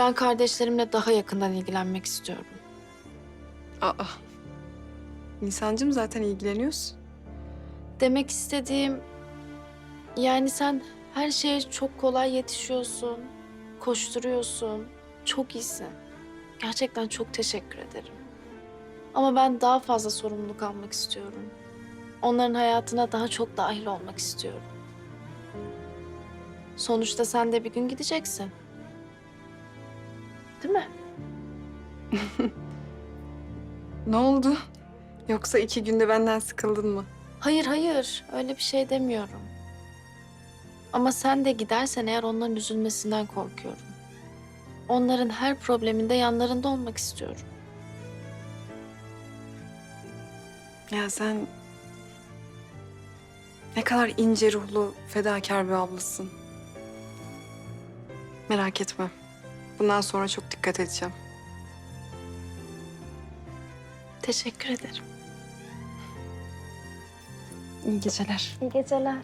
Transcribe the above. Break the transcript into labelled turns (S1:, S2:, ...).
S1: Ben kardeşlerimle daha yakından ilgilenmek istiyorum.
S2: Aa. Nisan'cığım zaten ilgileniyorsun.
S1: Demek istediğim... Yani sen her şeye çok kolay yetişiyorsun. Koşturuyorsun. Çok iyisin. Gerçekten çok teşekkür ederim. Ama ben daha fazla sorumluluk almak istiyorum. Onların hayatına daha çok dahil olmak istiyorum. Sonuçta sen de bir gün gideceksin. Değil mi?
S2: Ne oldu? Yoksa iki günde benden sıkıldın mı?
S1: Hayır hayır öyle bir şey demiyorum. Ama sen de gidersen eğer onların üzülmesinden korkuyorum. Onların her probleminde yanlarında olmak istiyorum.
S2: Ya sen ne kadar ince ruhlu, fedakar bir ablasın. Merak etme. Bundan sonra çok dikkat edeceğim.
S1: Teşekkür ederim.
S2: İyi geceler.
S1: İyi geceler.